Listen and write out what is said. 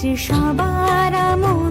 সবার মন